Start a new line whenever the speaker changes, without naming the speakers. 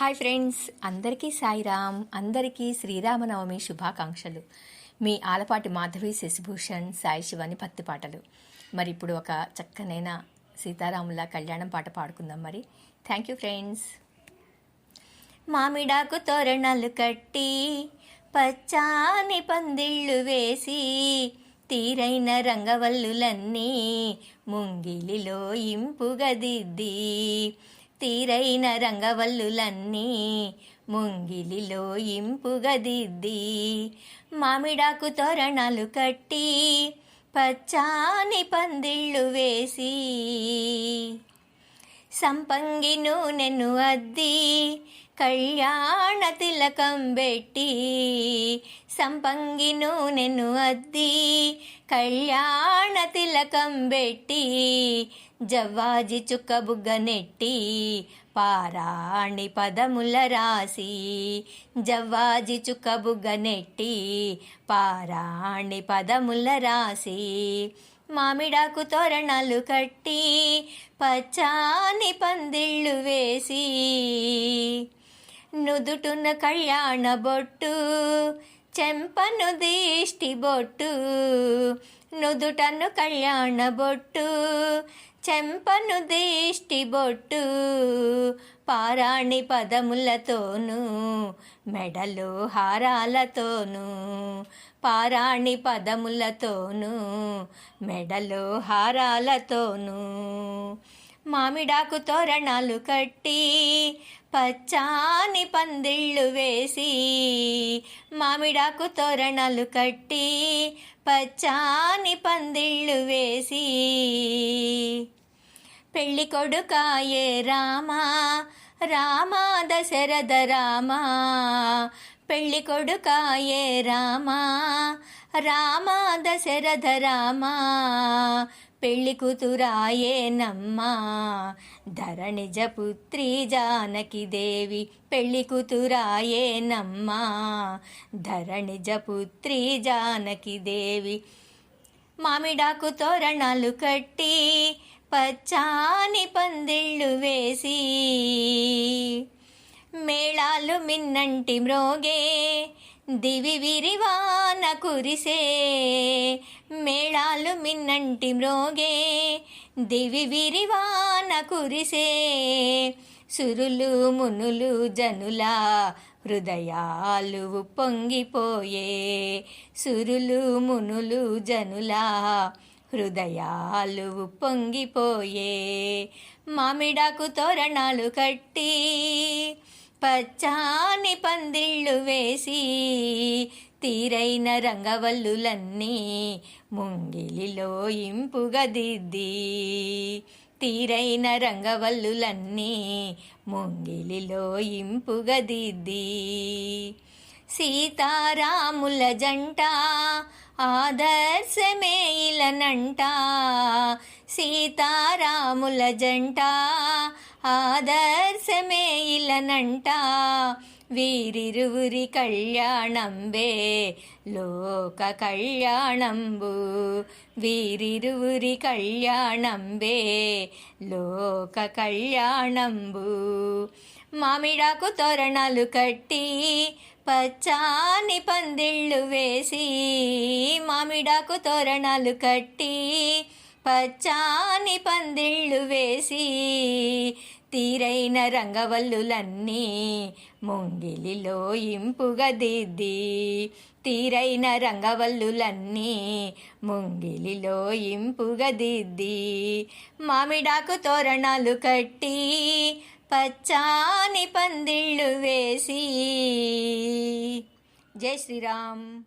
Hi friends అందరికీ సాయిరామ్ అందరికీ శ్రీరామనవమి శుభాకాంక్షలు. మీ ఆలపాటి మాధవి శశిభూషణ్ సాయి శివాని పత్తి పాటలు. మరి ఇప్పుడు ఒక చక్కనైన సీతారాముల కళ్యాణం పాట పాడుకుందాం మరి. థ్యాంక్ యూ ఫ్రెండ్స్ మామిడాకు తోరణాలు కట్టి పచ్చాని పందిళ్ళు వేసి తీరైన రంగవల్లులన్నీ ముంగిలిలో ఇంపుగదిద్ది. తీరైన రంగవల్లులన్నీ ముంగిలిలో ఇంపుగదిద్ది. మామిడాకు తోరణాలు కట్టి పచ్చాని పందిళ్ళు వేసి సంపంగి నూనెను అద్ది కళ్యాణ తిలకం పెట్టి. సంపంగి నూనెను అద్ది కళ్యాణ తిలకం పెట్టి. జవ్వాజి చుక్క బుగ్గ నెట్టి పారాణి పదముల రాసి. జవ్వాజి చుక్క బుగ్గ నెట్టి పారాణి పదముల రాసి. మామిడాకు తోరణాలు కట్టి పచ్చాని పందిళ్ళు వేసి నుదుటున్న కళ్యాణ బొట్టు చెంపను దిష్టి బొట్టు నుదుటను కళ్యాణ బొట్టు. చెంపను దిష్టి బొట్టు పారాణి పదములతోనూ మెడలో హారాలతోనూ. పారాణి పదములతోనూ మెడలో హారాలతోనూ. మామిడాకు తోరణాలు కట్టి పచ్చాని పందిళ్ళు వేసి మామిడాకు తోరణాలు కట్టి పచ్చాని పందిళ్ళు వేసి. పెళ్ళి కొడుకాయే రామా రామా దశరథ రామా. పెళ్ళి కొడుకాయే రామా రామా దశరథ రామా. పెళ్ళి కూతురాయే నమ్మా ధరణిజ పుత్రి జానకి దేవి పెళ్ళి కూతురాయే నమ్మా ధరణిజ పుత్రి జానకి దేవి మామిడాకు తోరణాలు కట్టి పచ్చాని పందిళ్ళు వేసి మేళాలు మిన్నంటి మ్రోగే దివి విరివాన కురిసే మేళాలు మిన్నంటి మ్రోగే. దివి విరివాన కురిసే సురులు మునులు జనులా హృదయాలు పొంగిపోయే సురులు మునులు జనులా హృదయాలు పొంగిపోయే మామిడాకు తోరణాలు కట్టి పచ్చాని పందిళ్ళు వేసి తీరైన రంగవల్లులన్నీ ముంగిలిలో ఇంపుగదిద్ది తీరైన రంగవల్లులన్నీ ముంగిలిలో ఇంపుగదిద్ది సీతారాముల జంట ఆదర్శమే ఇలనంట. సీతారాముల జంట ఆదర్శమే ఇలనంట. వీరిరువురి కళ్యాణంబే లోక కళ్యాణంబు. వీరిరువురి కళ్యాణంబే లోక కళ్యాణంబు. మామిడాకు తోరణాలు కట్టి పచ్చాని పందిళ్ళు వేసి మామిడాకు తోరణాలు కట్టి పచ్చాని పందిళ్ళు వేసి తీరైన రంగవల్లులన్నీ ముంగిలిలో ఇంపుగదిద్ది తీరైన రంగవల్లులన్నీ ముంగిలిలో ఇంపుగదిద్ది మామిడాకు తోరణాలు కట్టి పచ్చాని పందిళ్ళు వేసి. జై శ్రీరామ్.